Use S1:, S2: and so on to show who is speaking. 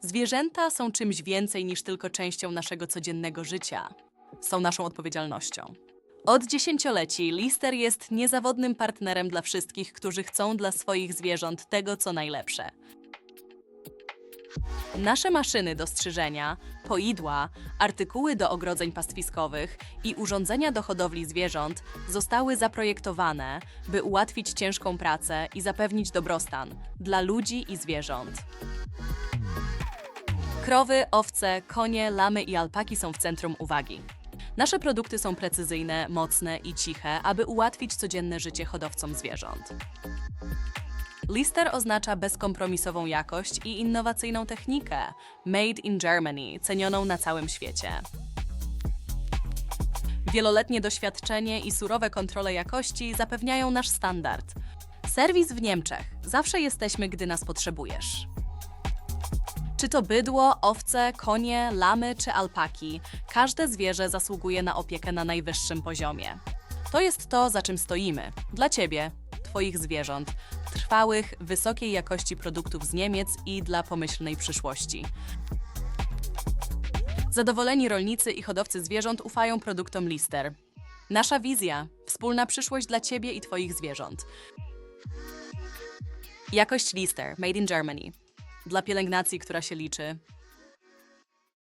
S1: Zwierzęta są czymś więcej niż tylko częścią naszego codziennego życia. Są naszą odpowiedzialnością. Od dziesięcioleci Lister jest niezawodnym partnerem dla wszystkich, którzy chcą dla swoich zwierząt tego, co najlepsze. Nasze maszyny do strzyżenia, poidła, artykuły do ogrodzeń pastwiskowych i urządzenia do hodowli zwierząt zostały zaprojektowane, by ułatwić ciężką pracę i zapewnić dobrostan dla ludzi i zwierząt. Krowy, owce, konie, lamy i alpaki są w centrum uwagi. Nasze produkty są precyzyjne, mocne i ciche, aby ułatwić codzienne życie hodowcom zwierząt. Lister oznacza bezkompromisową jakość i innowacyjną technikę. Made in Germany, cenioną na całym świecie. Wieloletnie doświadczenie i surowe kontrole jakości zapewniają nasz standard. Serwis w Niemczech. Zawsze jesteśmy, gdy nas potrzebujesz. Czy to bydło, owce, konie, lamy czy alpaki, każde zwierzę zasługuje na opiekę na najwyższym poziomie. To jest to, za czym stoimy. Dla Ciebie, Twoich zwierząt, trwałych, wysokiej jakości produktów z Niemiec i dla pomyślnej przyszłości. Zadowoleni rolnicy i hodowcy zwierząt ufają produktom Lister. Nasza wizja wspólna przyszłość dla Ciebie i Twoich zwierząt. Jakość Lister, made in Germany. Dla pielęgnacji, która się liczy,